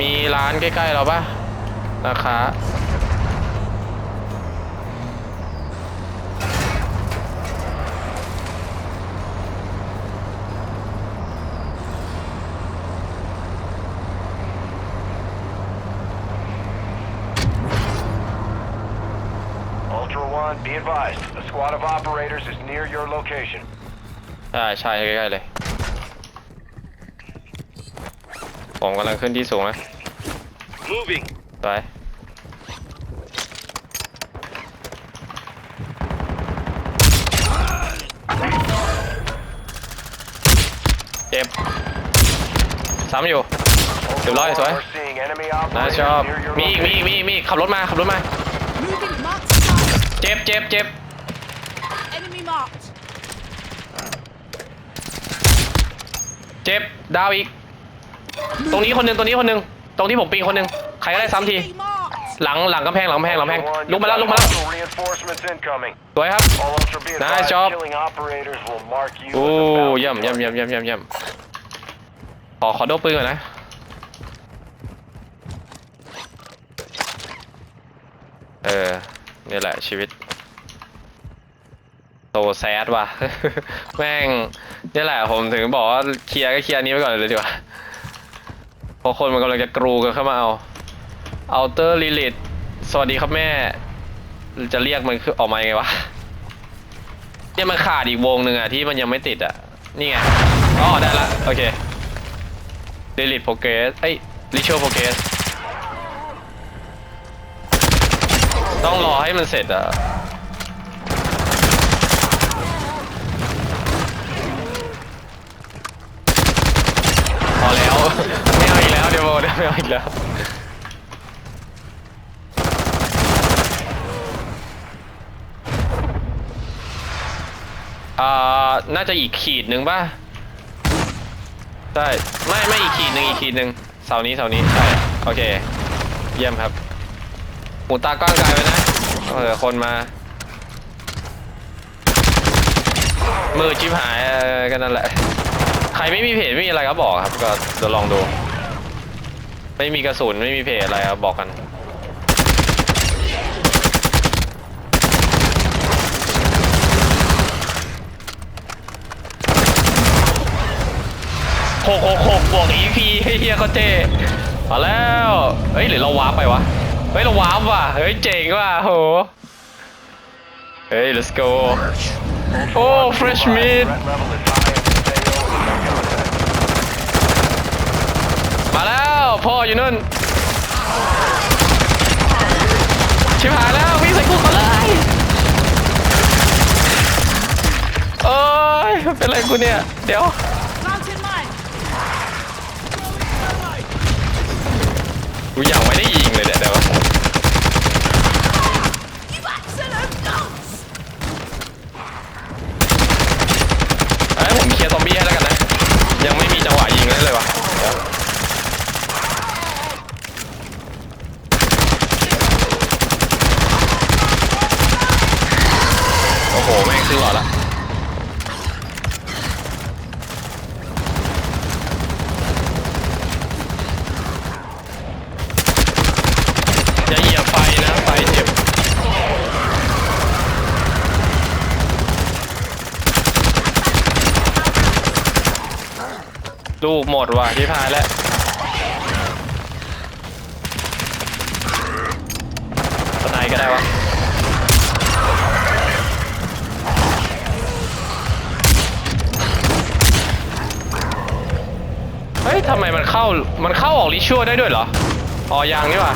มีร้านใกล้ๆเราปะราคา Ultra One, be advised. A squad of operators is near your location. ใช่ใช่ใกล้ๆเลย ผมกำลังขึ้นที่สูงนะ Moving. ไปเจ็บซ้ำอยู่ เรียบร้อยสวย We're seeing enemy นะ operators ชอบ near your มีอีกมีอีก location. มีอีกมีอีกขับรถมาขับรถมา Moving marked target. เจ็บเจ็บเจ็บ Enemy marked. เจ็บดาวอีก ตรงนี้คนหนึ่งตรงนี้คนหนึ่งตรงที่ผมปิงคนหนึ่งใครก็ได้ซ้ำที Enemy marked. หลังหลังกำแพงหลังกำแพงหลังกำแพง Ultra One, ลุก you've มาแล้ว got ลุกมาแล้ว hostile reinforcements incoming. สวยครับ All Ultra be Nice advised. job. Killing operators will mark you โอ้ as a bounty เยี่ยมเยี่ยมเยี่ยมเยี่ยมเยี่ยมเยี่ยมขอขอโดปืนก่อนนะ เออ นี่แหละชีวิตโตแซดว่ะ แม่ง นี่แหละผมถึงบอกว่าเคลียร์ก็เคลียร์อันนี้ไปก่อนเลยดีกว่าเพ ราะคนมันกำลังจะกรูกันเข้ามาเอาเอาเตอร์ลิลิตสวัสดีครับแม่ จะเรียกมันคือออกมาไงวะเนี่ยมันขาดอีกวงหนึ่งอะที่มันยังไม่ติดอะนี่ไงอ๋อได้ละโอเค delete progress เอ้ย ritual progress ต้องรอให้มันเสร็จอะพอแล้ว แล้วเดี๋ยวโบไม่เอาอีกแล้วอ่าน่าจะอีกขีดหนึ่งป่ะใช่ไม่ไม่อีกขีดหนึ่งอีกขีดหนึ่งเสานี้เสานี้ใช่โอเค เยี่ยมครับหูตากล้องกายไว้นะเออคนมา มือชิบหายกันนั่นแหละ ใครไม่มีเพจไม่มีอะไรก็บอกครับ ก็เดี๋ยวลองดู ไม่มีกระสุนไม่มีเพจอะไรครับบอกกัน หกหกหกบวก EP เฮียก็เท่มาแล้ว เฮ้ยหรือเราวาร์ปไปวะ เฮ้ยเราวาร์ปว่ะ เฮ้ยเจ๋งว่ะโห เฮ้ย let's go โอ้ fresh meat มาแล้วพ่ออยู่นู่นชิบหายแล้ววิ่งใส่กูก่อนเลยโอ้ยเป็นไรกูเนี่ย เดี๋ยวกูยังไม่ได้ยิงเลยเนี่ยเดี๋ยว You excellent dogs. เอ้ผมเคลียร์ซอมบี้ให้แล้วกันนะ ยังไม่มีจังหวะยิงเลยเลยวะเดี๋ยวโอ้โหแม่งคือหลอดละอย่าเหยียบไฟนะไฟเจ็บลูกหมดว่ะที่พายแล้วสไนก็ได้วะ เฮ้ยทำไมมันเข้า มันเข้าออกลิชัวได้ด้วยเหรอ อ๋อยังนี่ว่ะ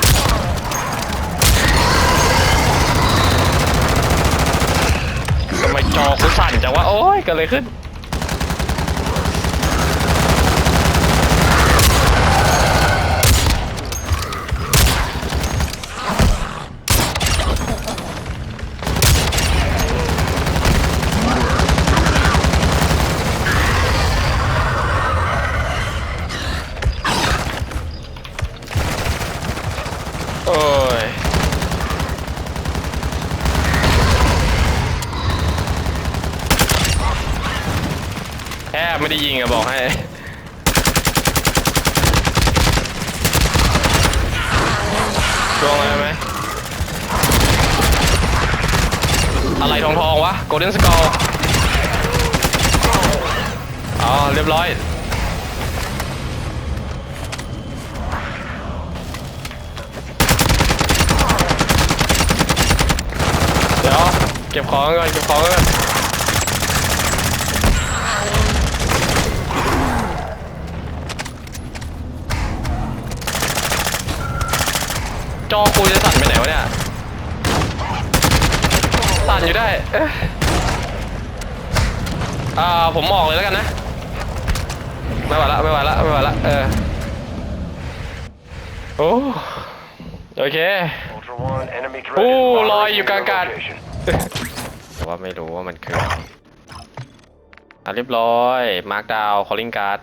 ทำไมจอกูสั่นจังวะ โอ้ยเกิดอะไรขึ้น โอ้ย แทบ ได้ยิงอะบอกให้ดวงอะไรไหม อะไรทองทองวะ Golden Skull อ๋อ เรียบร้อย เดี๋ยว เก็บของก่อน เก็บของก่อน จอกูจะสั่นไปไหนวะเนี่ย สั่นอยู่ได้เอ๊ะอ่าผมออกเลยแล้วกันนะ ไม่ไหวละไม่ไหวละไม่ไหวละเออ โอ้โอเค Ultra One, enemy threat โอ้ลอยอยู่กลางอากาศ แต่ว่าไม่รู้ว่ามันคืออะไรอะเรียบร้อย มาร์คดาวคอลลิงการ์ด